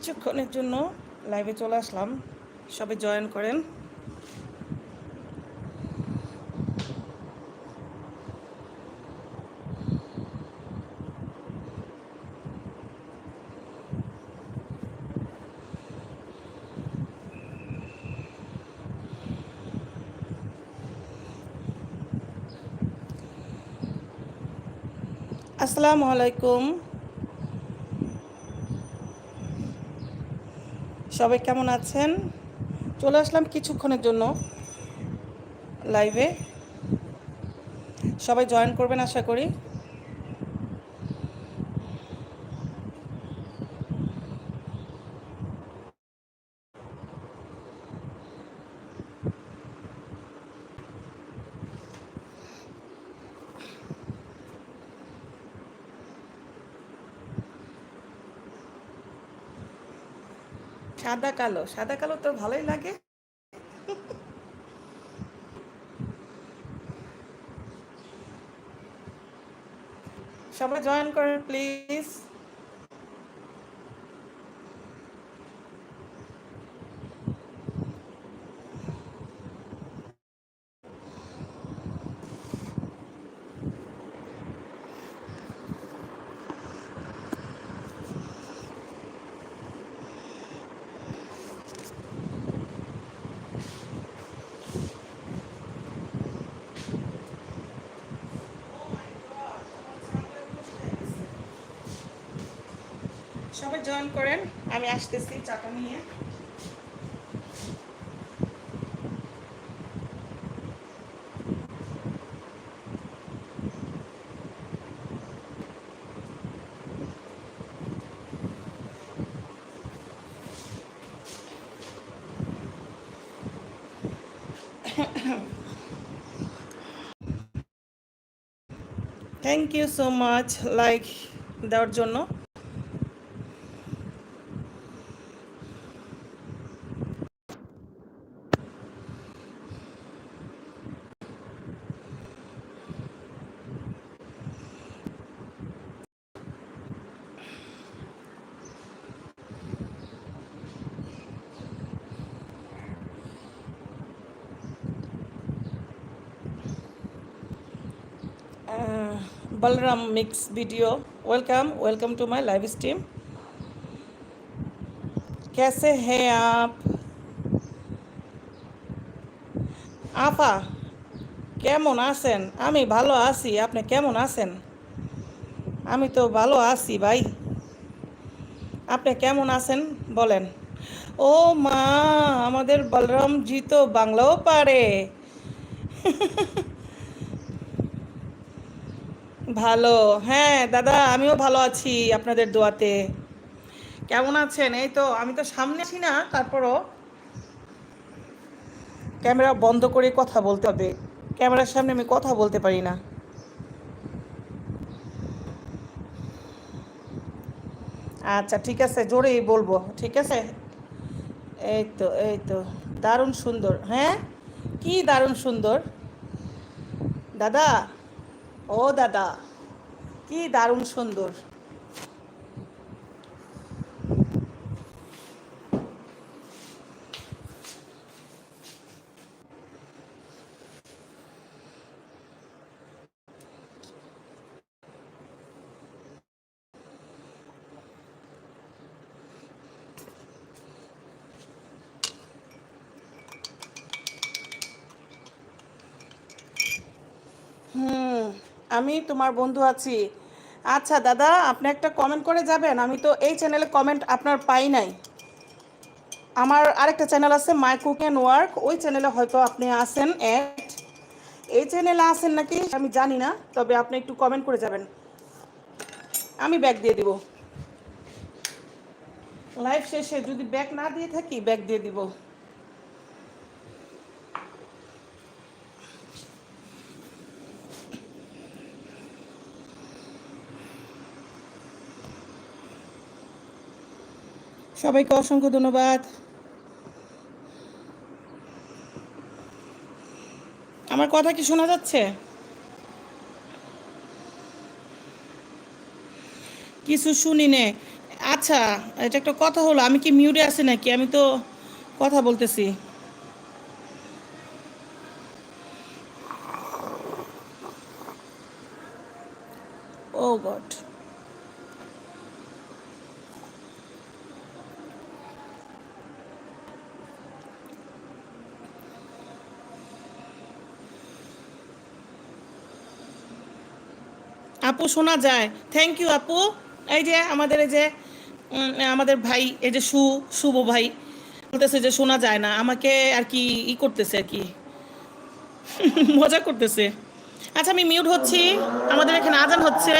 কিছুক্ষণের জন্য লাইভে চলে আসলাম। সবাই জয়েন করেন। আসসালামু আলাইকুম। সবাই কেমন আছেন? চলে আসলাম কিছুক্ষণের জন্য লাইভে সবাই জয়েন করবেন আশা করি। সাদা কালো সাদা কালো তো ভালোই লাগে। সবাই জয়েন করেন প্লিজ সবাই জয়েন করেন আমি আসতেছি চাটা নিয়ে। Thank you so much like দেওয়ার জন্য। uh, Balram Mix video. Welcome, welcome to my live stream. कैसे हैं आप আফা কেমন আছেন আমি ভালো আছি আপনি কেমন আছেন আমি তো ভালো আছি ভাই আপনি কেমন আছেন বলেন ও মা আমাদের বলরাম জি তো বাংলাও পারে ভালো। হ্যাঁ দাদা, আমিও ভালো আছি আপনাদের দোয়াতে। কেমন আছেন? এই তো, আমি তো সামনে আছি না, তারপরও ক্যামেরা বন্ধ করে কথা বলতে হবে। ক্যামেরার সামনে আমি কথা বলতে পারি না। আচ্ছা ঠিক আছে, জোরেই বলব, ঠিক আছে? এই তো এই তো, দারুণ সুন্দর। হ্যাঁ? কি দারুণ সুন্দর? দাদা ও দাদা কি দারুণ সুন্দর। আমি, তোমার বন্ধু আছি। আচ্ছা দাদা, আপনি একটা কমেন্ট করে যাবেন। আমি তো এই চ্যানেলে কমেন্ট আপনার পাই নাই। আমার আরেকটা চ্যানেল আছে মাই কুক অ্যান্ড ওয়ার্ক ওই চ্যানেলে হয়তো আপনি আসেন অ্যাড এই চ্যানেলে আসেন নাকি, আমি জানি না, তবে আপনি একটু কমেন্ট করে যাবেন। আমি ব্যাগ দিয়ে দিব। লাইভ শেষে যদি ব্যাগ না দিয়ে থাকি ব্যাগ দিয়ে দিব। সবাইকে অসংখ্য ধন্যবাদ। আমার কথা কি শোনা যাচ্ছে? কিছু শুনি নে। আচ্ছা এটা একটা কথা হলো, আমি কি মিউটে আছি নাকি? আমি তো কথা বলতেছি। ও গড আপু, শোনা যায়। থ্যাংক ইউ আপু। এই যে আমাদের, এই যে আমাদের ভাই, এই যে সু, শুভ ভাই, বলতেছে যে শোনা যায় না। আমাকে আর কি ই করতেছে আর কি। মজা করতেছে। আচ্ছা আমি মিউট হচ্ছি। আমাদের এখানে আজান হচ্ছে।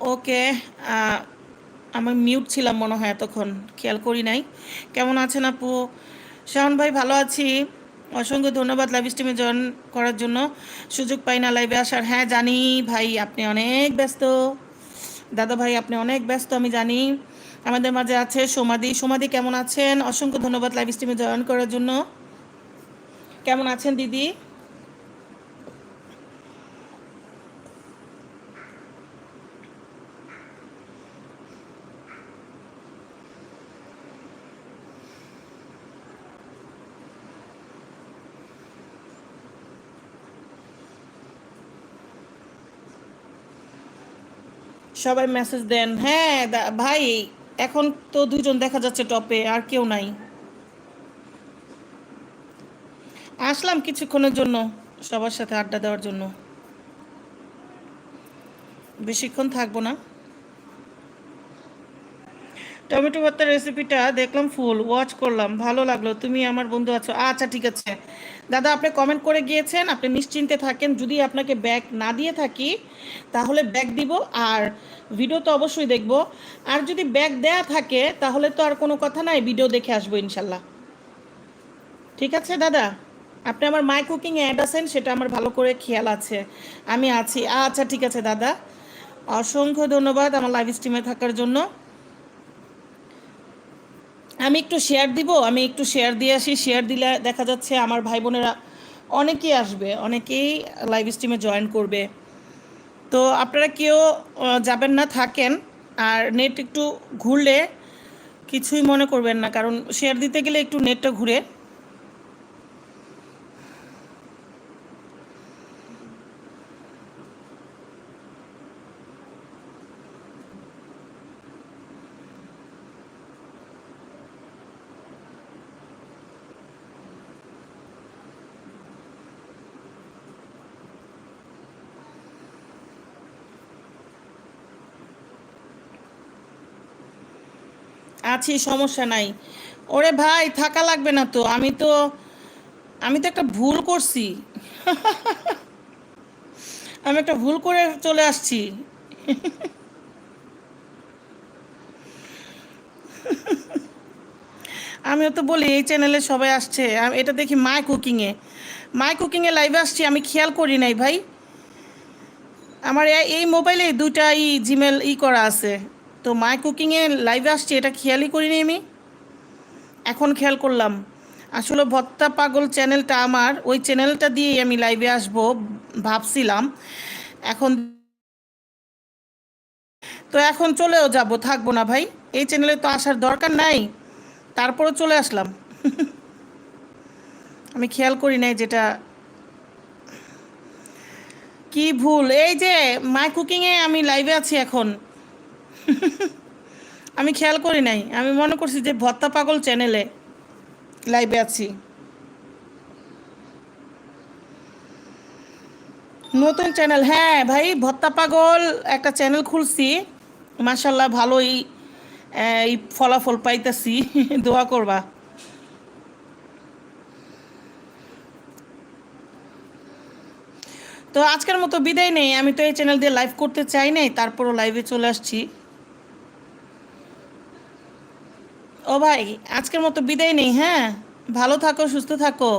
ওকে আমি মিউট ছিলাম মনে হয় এতক্ষণ, খেয়াল করি নাই। কেমন আছেন আপু? শাহন ভাই, ভালো আছি। অসংখ্য ধন্যবাদ লাইভ স্ট্রিমে জয়েন করার জন্য। সুযোগ পাই না লাইভে আসার। হ্যাঁ জানি ভাই, আপনি অনেক ব্যস্ত। দাদা ভাই, আপনি অনেক ব্যস্ত, আমি জানি। আমাদের মাঝে আছে সোমাদি। সোমাদি, কেমন আছেন? অসংখ্য ধন্যবাদ লাইভ স্ট্রিমে জয়েন করার জন্য। কেমন আছেন দিদি? সবাই মেসেজ দেন হ্যাঁ ভাই, এখন তো দুজন দেখা যাচ্ছে টপে, আর কেউ নাই। আসলাম কিছুক্ষণের জন্য সবার সাথে আড্ডা দেওয়ার জন্য। বেশিক্ষণ থাকব না। টমেটো ভর্তার রেসিপিটা দেখলাম ফুল ওয়াচ করলাম, ভালো লাগল। তুমি আমার বন্ধু আছো আচ্ছা ঠিক আছে। দাদা, আপনি কমেন্ট করে গিয়েছেন, আপনি নিশ্চিন্তে থাকেন। যদি আপনাকে ব্যাগ না দিয়ে থাকি, তাহলে ব্যাগ দিব আর ভিডিও তো অবশ্যই দেখব। আর যদি ব্যাগ দেয়া থাকে, তাহলে তো আর কোনো কথা নাই ভিডিও দেখে আসব ইনশাল্লাহ। ঠিক আছে দাদা? আপনি আমার মাই কুকিং অ্যাড আছেন, সেটা আমার ভালো করে খেয়াল আছে। আমি আছি। আচ্ছা ঠিক আছে দাদা। অসংখ্য ধন্যবাদ আমার লাইভ স্ট্রিমে থাকার জন্য। আমি একটু শেয়ার দিব? আমি একটু শেয়ার দিয়ে আসি। শেয়ার দিলে দেখা যাচ্ছে আমার ভাই বোনেরা অনেকেই আসবে, অনেকেই লাইভ স্ট্রিমে জয়েন করবে। তো আপনারা কেউ যাবেন না, থাকেন। আর নেট একটু ঘুরলে কিছুই মনে করবেন না। কারণ শেয়ার দিতে গেলে একটু নেটটা ঘুরে। আছি, সমস্যা নাই। ওরে ভাই, থাকা লাগবে না তো। আমি তো আমি তো একটা ভুল করছি। আমি একটা ভুল করে চলে আসছি। আমিও তো বলি, এই চ্যানেলে সবাই আসছে। এটা দেখি মাই কুকিংয়ে। মাই কুকিংয়ে লাইভে আসছি, আমি খেয়াল করি নাই ভাই। আমার এই মোবাইলে দুইটা ই জিমেল ই করা আছে। তো মাই কুকিংয়ে লাইভে আসছি, এটা খেয়ালই করিনি আমি। এখন খেয়াল করলাম। আসলে ভত্তা পাগল চ্যানেলটা আমার, ওই চ্যানেলটা দিয়েই আমি লাইভে আসব ভাবছিলাম। এখন তো এখন চলেও যাব, থাকব না ভাই। এই চ্যানেলে তো আসার দরকার নাই তারপরে চলে আসলাম। আমি খেয়াল করি নাই যেটা কি ভুল। এই যে মাই কুকিংয়ে আমি লাইভে আছি এখন। আমি খেয়াল করি নাই। আমি মনে করছি যে ভত্তা পাগল চ্যানেলে লাইভে আছি। নতুন চ্যানেল হ্যাঁ ভাই, ভত্তা পাগল একটা চ্যানেল খুলছি। মাসাল্লাহ ভালোই এই ফলাফল পাইতেছি। দোয়া করবা। তো আজকের মতো বিদায় নেই। আমি তো এই চ্যানেল দিয়ে লাইভ করতে চাই নাই, তারপরও লাইভে চলে আসছি। ও ভাই আজকের মতো বিদায় নেই হ্যাঁ? ভালো থাকো সুস্থ থাকো।